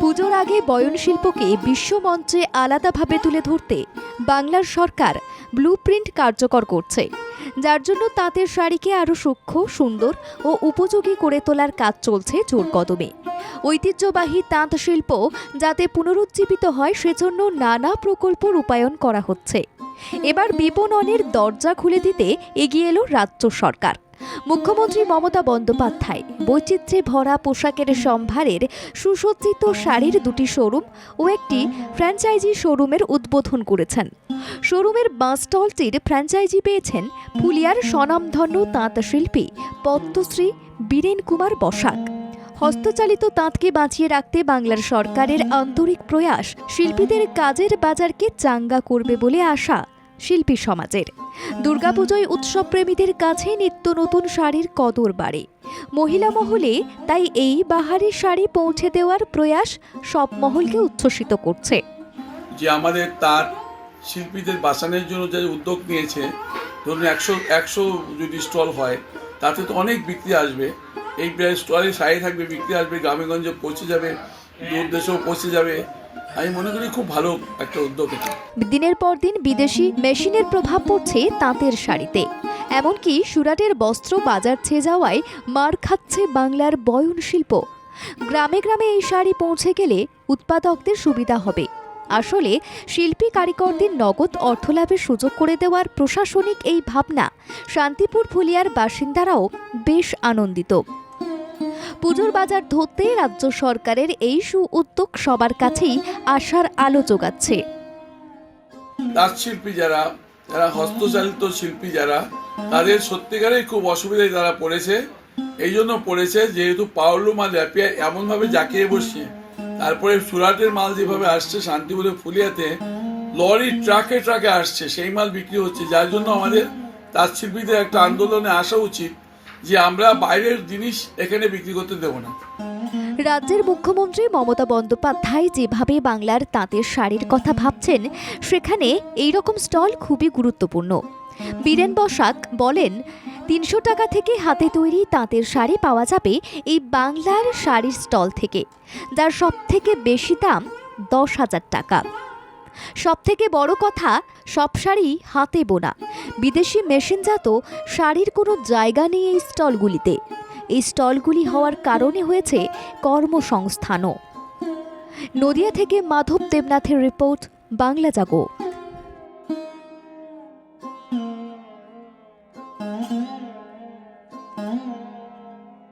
পুজোর আগে বয়ন শিল্পকে বিশ্বমঞ্চে আলাদাভাবে তুলে ধরতে বাংলার সরকার ব্লুপ্রিন্ট কার্যকর করছে, যার জন্য তাঁতের শাড়িকে আরও সূক্ষ্ম, সুন্দর ও উপযোগী করে তোলার কাজ চলছে জোর কদমে। ঐতিহ্যবাহী তাঁত শিল্প যাতে পুনরুজ্জীবিত হয় সেজন্য নানা প্রকল্প রূপায়ণ করা হচ্ছে। এবার বিপণনের দরজা খুলে দিতে এগিয়ে এলো রাজ্য সরকার। মুখ্যমন্ত্রী মমতা বন্দ্যোপাধ্যায় বৈচিত্র্যে ভরা পোশাকের সম্ভারের সুসজ্জিত শাড়ির দুটি শোরুম ও একটি ফ্র্যাঞ্চাইজি শোরুমের উদ্বোধন করেছেন। শোরুমের বাঁ স্টলটির ফ্র্যাঞ্চাইজি পেয়েছেন ফুলিয়ার স্বনামধন্য তাঁত শিল্পী পদ্মশ্রী বীরেন কুমার বসাক। হস্তচালিত তাঁতকে বাঁচিয়ে রাখতে বাংলার সরকারের আন্তরিক প্রয়াস শিল্পীদের কাজের বাজারকে চাঙ্গা করবে বলে আশা। শিল্পী সমাজের। দুর্গাপুজোয় উৎসবপ্রেমীদের কাছে নিত্য নতুন শাড়ির কদর বাড়ে। মহিলা মহলে তাই এই বাহারি শাড়ি পৌঁছে দেওয়ার প্রয়াস সব মহলকে উচ্ছ্বসিত করছে। যে আমাদের তার শিল্পীদের বাঁচানোর জন্য যে উদ্যোগ নিয়েছে, ধরুন একশো একশো যদি স্টল হয়, তাতে তো অনেক বিক্রি আসবে। এই স্টলে শাড়ি থাকবে, বিক্রি আসবে গ্রামেগঞ্জে পৌঁছে যাবে, দূর দেশেও পৌঁছে যাবে। আমি মনে করি খুব ভালো একটা উদ্যোগ দিনের পর দিন বিদেশি মেশিনের প্রভাব পড়ছে তাঁতের শাড়িতে। এমনকি সুরাটের বস্ত্র বাজার ছেয়ে যাওয়ায় মার খাচ্ছে বাংলার বয়ন শিল্প গ্রামে গ্রামে এই শাড়ি পৌঁছে গেলে উৎপাদকদের সুবিধা হবে। আসলে শিল্পী কারিগরদের নগদ অর্থলাভের সুযোগ করে দেওয়ার প্রশাসনিক এই ভাবনা শান্তিপুর ফুলিয়ার বাসিন্দারাও বেশ আনন্দিত। পুজোর বাজার ধরতে রাজ্য সরকারের এই সু উদ্যোগ সবার কাছেই আশার আলো যোগাচ্ছে। শিল্পী যারা যারা হস্তচালিত শিল্পী যারা, তাদের সত্যিকারেই খুব অসুবিধায় তারা পড়েছে। এই জন্য পড়েছে যেহেতু পাওয়ারলু মাল র্যাপিয়া এমনভাবে জাকিয়ে বসছে তারপরে সুরাটের মাল যেভাবে আসছে শান্তিপুরে ফুলিয়াতে, লরি ট্রাকে ট্রাকে আসছে, সেই মাল বিক্রি হচ্ছে। যার জন্য আমাদের তাঁত শিল্পীদের একটা আন্দোলনে আসা উচিত। যে আমরা বাইরের জিনিস এখানে বিক্রি করতে দেবো না। রাজ্যের মুখ্যমন্ত্রী মমতা বন্দ্যোপাধ্যায় যেভাবে বাংলার তাঁতের শাড়ির কথা ভাবছেন, সেখানে এই রকম স্টল খুবই গুরুত্বপূর্ণ। বীরেন বসাক বলেন, তিনশো টাকা থেকে হাতে তৈরি তাঁতের শাড়ি পাওয়া যাবে এই বাংলার শাড়ির স্টল থেকে, যার সব থেকে বেশি দাম দশ হাজার টাকা। সব থেকে বড় কথা, সব শাড়ি হাতে বোনা। বিদেশি মেশিনজাত শাড়ির কোনো জায়গা নেই এই স্টলগুলিতে। এই স্টলগুলি হওয়ার কারণে হয়েছে কর্মসংস্থানও। নদিয়া থেকে মাধব দেবনাথের রিপোর্ট, বাংলা জাগো।